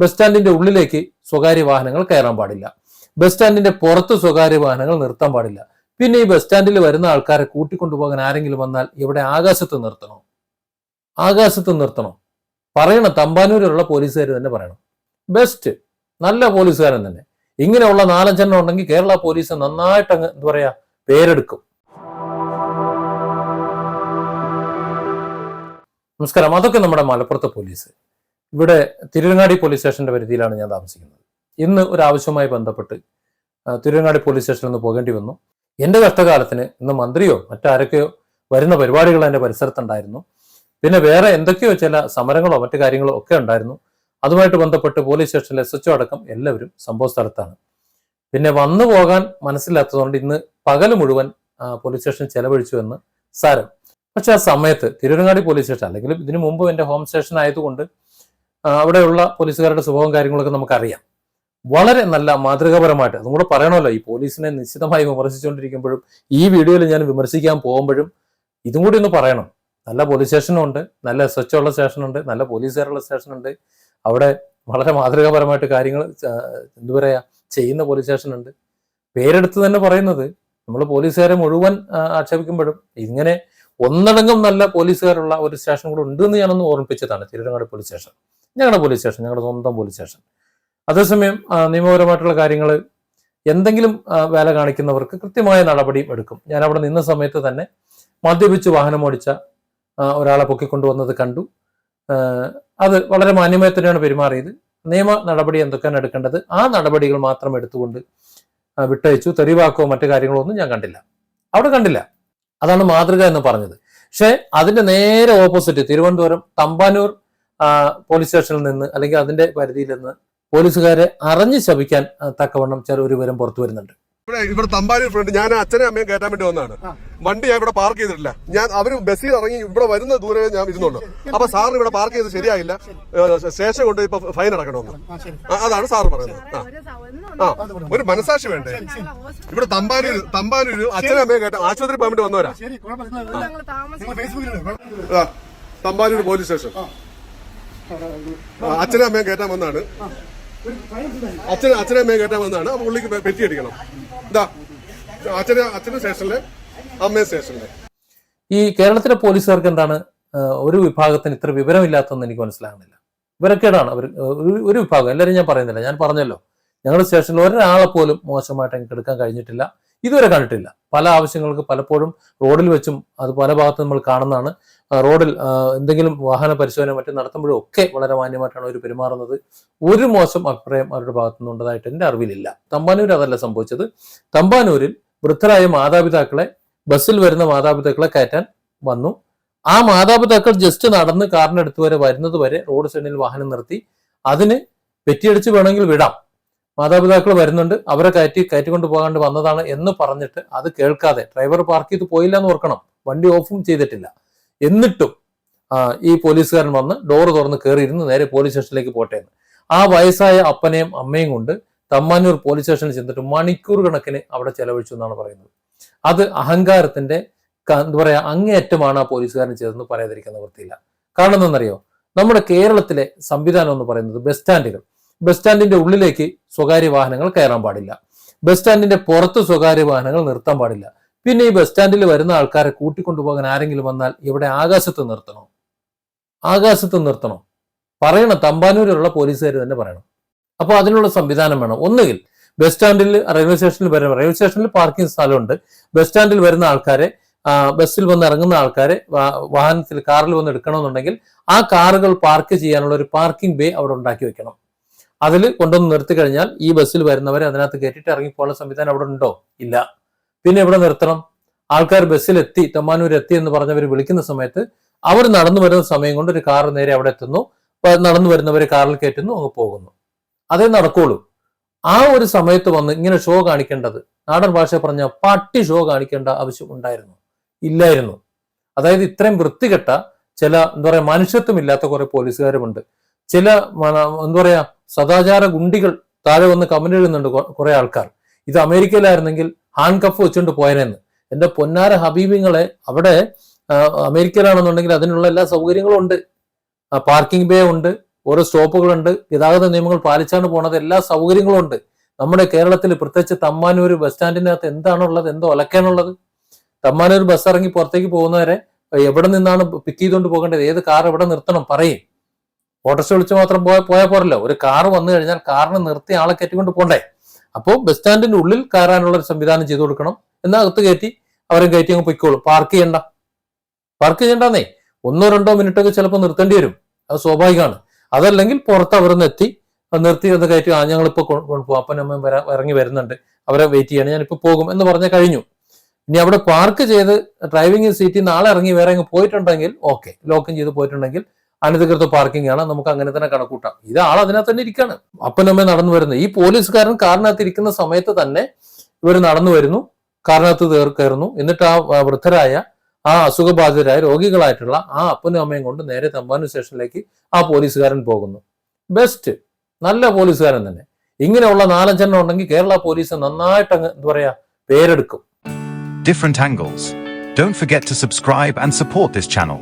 Bus സ്റ്റാൻഡിന്റെ ഉള്ളിലേക്ക് സ്വകാര്യ വാഹനങ്ങൾ കയറാൻ പാടില്ല. ബസ് സ്റ്റാൻഡിന്റെ പുറത്ത് സ്വകാര്യ വാഹനങ്ങൾ നിർത്താൻ പാടില്ല. പിന്നെ ഈ ബസ് സ്റ്റാൻഡിൽ വരുന്ന ആൾക്കാരെ കൂട്ടിക്കൊണ്ടുപോകാൻ ആരെങ്കിലും വന്നാൽ ഇവിടെ ആകാശത്ത് നിർത്തണോ? ആകാശത്ത് നിർത്തണോ. പറയണം തമ്പാനൂരിലുള്ള പോലീസുകാർ തന്നെ പറയണം. ബെസ്റ്റ് നല്ല പോലീസുകാരൻ തന്നെ. ഇങ്ങനെയുള്ള നാലഞ്ചെണ്ണം ഉണ്ടെങ്കിൽ കേരള പോലീസ് നന്നായിട്ട് അങ്ങ് എന്താ പറയാ പേരെടുക്കും. നമസ്കാരം. അതൊക്കെ നമ്മുടെ മലപ്പുറത്തെ പോലീസ്. ഇവിടെ തിരുവങ്ങാടി പോലീസ് സ്റ്റേഷന്റെ പരിധിയിലാണ് ഞാൻ താമസിക്കുന്നത്. ഇന്ന് ഒരു ആവശ്യവുമായി ബന്ധപ്പെട്ട് തിരുവങ്ങാടി പോലീസ് സ്റ്റേഷനിൽ നിന്ന് പോകേണ്ടി വന്നു. എന്റെ കഷ്ടകാലത്തിന് ഇന്ന് മന്ത്രിയോ മറ്റാരൊക്കെയോ വരുന്ന പരിപാടികൾ എന്റെ പരിസരത്തുണ്ടായിരുന്നു പിന്നെ വേറെ എന്തൊക്കെയോ ചില സമരങ്ങളോ മറ്റു കാര്യങ്ങളോ ഒക്കെ ഉണ്ടായിരുന്നു. അതുമായിട്ട് ബന്ധപ്പെട്ട് പോലീസ് സ്റ്റേഷനിലെ എസ് അടക്കം എല്ലാവരും സംഭവ സ്ഥലത്താണ്. പിന്നെ വന്നു പോകാൻ മനസ്സിലാത്തതുകൊണ്ട് ഇന്ന് പകൽ മുഴുവൻ പോലീസ് സ്റ്റേഷൻ ചെലവഴിച്ചു എന്ന് സാരം. പക്ഷെ ആ സമയത്ത് തിരുവനങ്ങാടി പോലീസ് സ്റ്റേഷൻ അല്ലെങ്കിൽ ഇതിനു മുമ്പ് എന്റെ ഹോം സ്റ്റേഷൻ ആയതുകൊണ്ട് അവിടെയുള്ള പോലീസുകാരുടെ സ്വഭാവം കാര്യങ്ങളൊക്കെ നമുക്കറിയാം. വളരെ നല്ല മാതൃകാപരമായിട്ട് അതും പറയണമല്ലോ ഈ പോലീസിനെ നിശ്ചിതമായി വിമർശിച്ചുകൊണ്ടിരിക്കുമ്പോഴും ഈ വീഡിയോയിൽ ഞാൻ വിമർശിക്കാൻ പോകുമ്പോഴും ഇതും കൂടി ഒന്ന് പറയണം. നല്ല പോലീസ് സ്റ്റേഷനും ഉണ്ട് നല്ല എസ് എച്ച് ഉള്ള സ്റ്റേഷനുണ്ട് നല്ല പോലീസുകാരുള്ള സ്റ്റേഷനുണ്ട്. അവിടെ വളരെ മാതൃകാപരമായിട്ട് കാര്യങ്ങൾ എന്താ പറയാ ചെയ്യുന്ന പോലീസ് സ്റ്റേഷനുണ്ട്. പേരെടുത്ത് തന്നെ പറയുന്നത് നമ്മൾ പോലീസുകാരെ മുഴുവൻ ആക്ഷേപിക്കുമ്പോഴും ഇങ്ങനെ ഒന്നടങ്കം നല്ല പോലീസുകാരുള്ള ഒരു സ്റ്റേഷൻ കൂടെ ഉണ്ട് എന്ന് ഞാനൊന്ന് ഓർമ്മിപ്പിച്ചതാണ് തിരുവനങ്ങാട് പോലീസ് സ്റ്റേഷൻ. ഞങ്ങളുടെ പോലീസ് സ്റ്റേഷൻ ഞങ്ങളുടെ സ്വന്തം പോലീസ് സ്റ്റേഷൻ അതേസമയം നിയമപരമായിട്ടുള്ള കാര്യങ്ങൾ എന്തെങ്കിലും വേല കാണിക്കുന്നവർക്ക് കൃത്യമായ നടപടിയും എടുക്കും. ഞാൻ അവിടെ നിന്ന സമയത്ത് തന്നെ മദ്യപിച്ച് വാഹനം ഓടിച്ച ഒരാളെ പൊക്കിക്കൊണ്ടുവന്നത് കണ്ടു. അത് വളരെ മാന്യമായി തന്നെയാണ് പെരുമാറിയത്. നിയമ നടപടി എന്തൊക്കെയാണ് എടുക്കേണ്ടത്? ആ നടപടികൾ മാത്രം എടുത്തുകൊണ്ട് വിട്ടയച്ചു. തെറിവാക്കോ മറ്റു കാര്യങ്ങളോ ഒന്നും ഞാൻ കണ്ടില്ല. അവിടെ കണ്ടില്ല. അതാണ് മാതൃക എന്ന് പറഞ്ഞത്. പക്ഷേ അതിന്റെ നേരെ ഓപ്പോസിറ്റ് തിരുവനന്തപുരം തമ്പാനൂർ പോലീസ് സ്റ്റേഷനിൽ നിന്ന് അല്ലെങ്കിൽ അതിന്റെ പരിധിയിൽ നിന്ന് പോലീസുകാരെ അറിഞ്ഞു ശപിക്കാൻ ആ, തക്കവണ്ണം ചില ഒരു വിവരം പുറത്തു വരുന്നുണ്ട്. ഇവിടെ ഇവിടെ തമ്പാരി ഫ്രണ്ട് ഞാൻ അച്ഛനെ അമ്മയും കയറ്റാൻ വേണ്ടി വന്നതാണ്. വണ്ടി ഞാൻ ഇവിടെ പാർക്ക് ചെയ്തിട്ടില്ല. ഞാൻ അവർ ബസ്സിൽ ഇറങ്ങി ഇവിടെ വരുന്ന ദൂരെ ഞാൻ ഇരുന്നുള്ളൂ അപ്പൊ സാറിന് ഇവിടെ പാർക്ക് ചെയ്ത് ശരിയായില്ല. സ്റ്റേഷൻ കൊണ്ട് ഇപ്പൊ ഫൈൻ അടക്കണമെന്ന് അതാണ് സാർ പറയുന്നത്. ആ. ആ ഒരു മനസാക്ഷി വേണ്ടേ? ഇവിടെ തമ്പാനൂർ തമ്പാനൂർ അച്ഛനെ അമ്മയും കേട്ട ആശുപത്രി പോകാൻ വേണ്ടി വന്നവരാ ആ, തമ്പാനൂർ പോലീസ് സ്റ്റേഷൻ ആ, അച്ഛനെ അമ്മയും കയറ്റാൻ വന്നാണ് അച്ഛൻ അച്ഛനും അമ്മയും കയറ്റാൻ വന്നാണ് അപ്പൊ പുള്ളിക്ക് പെറ്റി അടിക്കണം. ഇതാ അച്ഛന് അച്ഛന്റെ സ്റ്റേഷനിലെ അമ്മയും സ്റ്റേഷനിലെ. ഈ കേരളത്തിലെ പോലീസുകാർക്ക് എന്താണ് ഒരു വിഭാഗത്തിന് ഇത്ര വിവരമില്ലാത്തതെന്ന് എനിക്ക് മനസ്സിലാകുന്നില്ല. വിവരക്കേടാണ് അവർ ഒരു വിഭാഗം. എല്ലാവരും ഞാൻ പറയുന്നില്ല. ഞാൻ പറഞ്ഞല്ലോ. ഞങ്ങളുടെ സ്റ്റേഷനിൽ ഒരാളെ പോലും മോശമായിട്ട് എനിക്ക് എടുക്കാൻ കഴിഞ്ഞിട്ടില്ല. ഇതുവരെ കണ്ടിട്ടില്ല. പല ആവശ്യങ്ങൾക്ക് പലപ്പോഴും റോഡിൽ വെച്ചും അത് പല ഭാഗത്തും നമ്മൾ കാണുന്നതാണ്. റോഡിൽ എന്തെങ്കിലും വാഹന പരിശോധന മറ്റും നടത്തുമ്പോഴും ഒക്കെ വളരെ മാന്യമായിട്ടാണ് അവർ പെരുമാറുന്നത്. ഒരു മോശം അഭിപ്രായം അവരുടെ ഭാഗത്തു ഉണ്ടതായിട്ട് എന്റെ അറിവിലില്ല. തമ്പാനൂർ അതല്ല സംഭവിച്ചത്. തമ്പാനൂരിൽ വൃദ്ധരായ മാതാപിതാക്കളെ ബസ്സിൽ വരുന്ന മാതാപിതാക്കളെ കയറ്റാൻ വന്നു. ആ മാതാപിതാക്കൾ ജസ്റ്റ് നടന്ന് കാറിനടുത്ത് വരെ വരുന്നത് വരെ റോഡ് സൈഡിൽ വാഹനം നിർത്തി. അതിന് പെറ്റിയടിച്ച് വേണമെങ്കിൽ വിടാം. മാതാപിതാക്കൾ വരുന്നുണ്ട്. അവരെ കയറ്റി കയറ്റിക്കൊണ്ട് പോകാണ്ട് വന്നതാണ് എന്ന് പറഞ്ഞിട്ട് അത് കേൾക്കാതെ ഡ്രൈവർ പാർക്ക് ചെയ്ത് പോയില്ല എന്ന് ഓർക്കണം. വണ്ടി ഓഫും ചെയ്തിട്ടില്ല. എന്നിട്ടും ഈ പോലീസുകാരൻ വന്ന് ഡോറ് തുറന്ന് കയറിയിരുന്ന് നേരെ പോലീസ് സ്റ്റേഷനിലേക്ക് പോട്ടെ എന്ന് ആ വയസ്സായ അപ്പനെയും അമ്മയും കൊണ്ട് തമ്മാനൂർ പോലീസ് സ്റ്റേഷനിൽ ചെന്നിട്ട് മണിക്കൂർ കണക്കിന് അവിടെ ചെലവഴിച്ചു എന്നാണ് പറയുന്നത്. അത് അഹങ്കാരത്തിന്റെ എന്താ പറയാ അങ്ങേയറ്റമാണ് ആ പോലീസുകാരൻ ചെയ്തതെന്ന് പറയാതിരിക്കുന്ന വൃത്തിയില്ല കാരണം എന്തെന്നറിയോ നമ്മുടെ കേരളത്തിലെ സംവിധാനം എന്ന് പറയുന്നത് ബസ് സ്റ്റാൻഡുകൾ. ബസ് സ്റ്റാൻഡിന്റെ ഉള്ളിലേക്ക് സ്വകാര്യ വാഹനങ്ങൾ കയറാൻ പാടില്ല. ബസ് സ്റ്റാൻഡിന്റെ പുറത്ത് സ്വകാര്യ വാഹനങ്ങൾ നിർത്താൻ പാടില്ല. പിന്നെ ഈ ബസ് സ്റ്റാൻഡിൽ വരുന്ന ആൾക്കാരെ കൂട്ടിക്കൊണ്ടുപോകാൻ ആരെങ്കിലും വന്നാൽ ഇവിടെ ആകാശത്ത് നിർത്തണോ? ആകാശത്ത് നിർത്തണോ? പറയണം. തമ്പാനൂരിലുള്ള പോലീസുകാർ തന്നെ പറയണം. അപ്പൊ അതിനുള്ള സംവിധാനം വേണം. ഒന്നുകിൽ ബസ് സ്റ്റാൻഡിൽ റെയിൽവേ സ്റ്റേഷനിൽ വരുന്ന റെയിൽവേ സ്റ്റേഷനിൽ പാർക്കിംഗ് സ്ഥലമുണ്ട്. ബസ് സ്റ്റാൻഡിൽ വരുന്ന ആൾക്കാരെ ബസ്സിൽ വന്ന് ഇറങ്ങുന്ന ആൾക്കാരെ വാഹനത്തിൽ കാറിൽ വന്ന് എടുക്കണമെന്നുണ്ടെങ്കിൽ ആ കാറുകൾ പാർക്ക് ചെയ്യാനുള്ള ഒരു പാർക്കിംഗ് ബേ അവിടെ ഉണ്ടാക്കി വെക്കണം. അതിൽ കൊണ്ടുവന്ന് നിർത്തി കഴിഞ്ഞാൽ ഈ ബസ്സിൽ വരുന്നവരെ അതിനകത്ത് കയറ്റിട്ട് ഇറങ്ങിപ്പോകാനുള്ള സംവിധാനം അവിടെ ഉണ്ടോ? ഇല്ല. പിന്നെ എവിടെ നിർത്തണം? ആൾക്കാർ ബസ്സിലെത്തി തമ്മാനൂർ എത്തി എന്ന് പറഞ്ഞവർ വിളിക്കുന്ന സമയത്ത് അവർ നടന്നു വരുന്ന സമയം കൊണ്ട് ഒരു കാർ നേരെ അവിടെ എത്തുന്നു. നടന്നു വരുന്നവർ കാറിൽ കയറ്റുന്നു അങ്ങ് പോകുന്നു. അതേ നടക്കുള്ളൂ. ആ ഒരു സമയത്ത് വന്ന് ഇങ്ങനെ ഷോ കാണിക്കേണ്ടത് നാടൻ ഭാഷ പറഞ്ഞ പട്ടി ഷോ കാണിക്കേണ്ട ആവശ്യം ഉണ്ടായിരുന്നു. ഇല്ലായിരുന്നു. അതായത് ഇത്രയും വൃത്തികെട്ട ചില എന്താ പറയാ മനുഷ്യത്വമില്ലാത്ത കുറെ പോലീസുകാരുമുണ്ട്. ചില എന്താ പറയാ സദാചാര ഗുണ്ടികൾ താഴെ വന്ന് കമന്റ് എഴുതുന്നുണ്ട് കുറെ ആൾക്കാർ. ഇത് അമേരിക്കയിലായിരുന്നെങ്കിൽ ഹാൻഡ് കഫ് വെച്ചുകൊണ്ട് പോയനെന്ന്. എന്റെ പൊന്നാര ഹബീബിങ്ങളെ അവിടെ അമേരിക്കയിലാണെന്നുണ്ടെങ്കിൽ അതിനുള്ള എല്ലാ സൗകര്യങ്ങളും ഉണ്ട്. പാർക്കിംഗ് ബേ ഉണ്ട് ഓരോ സ്റ്റോപ്പുകളുണ്ട് ഗതാഗത നിയമങ്ങൾ പാലിച്ചാണ് പോണത് എല്ലാ സൗകര്യങ്ങളും ഉണ്ട്. നമ്മുടെ കേരളത്തിൽ പ്രത്യേകിച്ച് തമ്മാനൂർ ബസ് സ്റ്റാൻഡിനകത്ത് എന്താണുള്ളത് എന്തോ ഒലക്കാനുള്ളത് തമ്മാനൂർ ബസ് ഇറങ്ങി പുറത്തേക്ക് പോകുന്നവരെ എവിടെ നിന്നാണ് പിക്ക് ചെയ്തുകൊണ്ട് പോകേണ്ടത്? ഏത് കാർ എവിടെ നിർത്തണം? പറയും. ഓട്ടോറിക്ഷ വിളിച്ച് മാത്രം പോയ പോയാൽ പോരല്ലോ. ഒരു കാർ വന്നു കഴിഞ്ഞാൽ കാറിന് നിർത്തി ആളെ കയറ്റിക്കൊണ്ട് പോണ്ടേ? അപ്പോൾ ബസ് സ്റ്റാൻഡിന്റെ ഉള്ളിൽ കയറാനുള്ള ഒരു സംവിധാനം ചെയ്തു കൊടുക്കണം. എന്നാൽ അകത്ത് കയറ്റി അവരെ കയറ്റി അങ്ങ് പൊയ്ക്കോളും. പാർക്ക് ചെയ്യണ്ട. പാർക്ക് ചെയ്യണ്ടെന്നേ? ഒന്നോ രണ്ടോ മിനിറ്റ് ഒക്കെ ചിലപ്പോൾ നിർത്തേണ്ടി വരും. അത് സ്വാഭാവികമാണ്. അതല്ലെങ്കിൽ പുറത്ത് അവർ നിന്ന് എത്തി നിർത്തി എന്ന് കയറ്റി ആ ഞങ്ങളിപ്പോൾ കൊണ്ടുപോകും അപ്പനും അമ്മയും വരാ ഇറങ്ങി വരുന്നുണ്ട്. അവരെ വെയിറ്റ് ചെയ്യണം. ഞാനിപ്പോൾ പോകും എന്ന് പറഞ്ഞാൽ കഴിഞ്ഞു. ഇനി അവിടെ പാർക്ക് ചെയ്ത് ഡ്രൈവിംഗ് സീറ്റിൽ നാളെ ഇറങ്ങി വേറെ അങ്ങ് പോയിട്ടുണ്ടെങ്കിൽ ഓക്കെ ലോക്കും ചെയ്ത് പോയിട്ടുണ്ടെങ്കിൽ അനധികൃത പാർക്കിംഗ് ആണ്. നമുക്ക് അങ്ങനെ തന്നെ കണക്കൂട്ടാം. ഇത് ആൾ അതിനകത്ത് തന്നെ ഇരിക്കാണ്. അപ്പനമ്മ നടന്നു വരുന്നത് ഈ പോലീസുകാരൻ കാറിനകത്ത് ഇരിക്കുന്ന സമയത്ത് തന്നെ ഇവർ നടന്നു വരുന്നു. കാറിനകത്ത് കയറുന്നു. എന്നിട്ട് ആ വൃദ്ധരായ ആ അസുഖബാധിതരായ രോഗികളായിട്ടുള്ള ആ അപ്പനും അമ്മയും കൊണ്ട് നേരെ തമ്പാനു സ്റ്റേഷനിലേക്ക് ആ പോലീസുകാരൻ പോകുന്നു. ബെസ്റ്റ് നല്ല പോലീസുകാരൻ തന്നെ. ഇങ്ങനെയുള്ള നാലഞ്ചെണ്ണം ഉണ്ടെങ്കിൽ കേരള പോലീസ് നന്നായിട്ട് അങ്ങ് എന്താ പറയാ പേരെടുക്കും. Different angles Don't forget to subscribe and support this channel.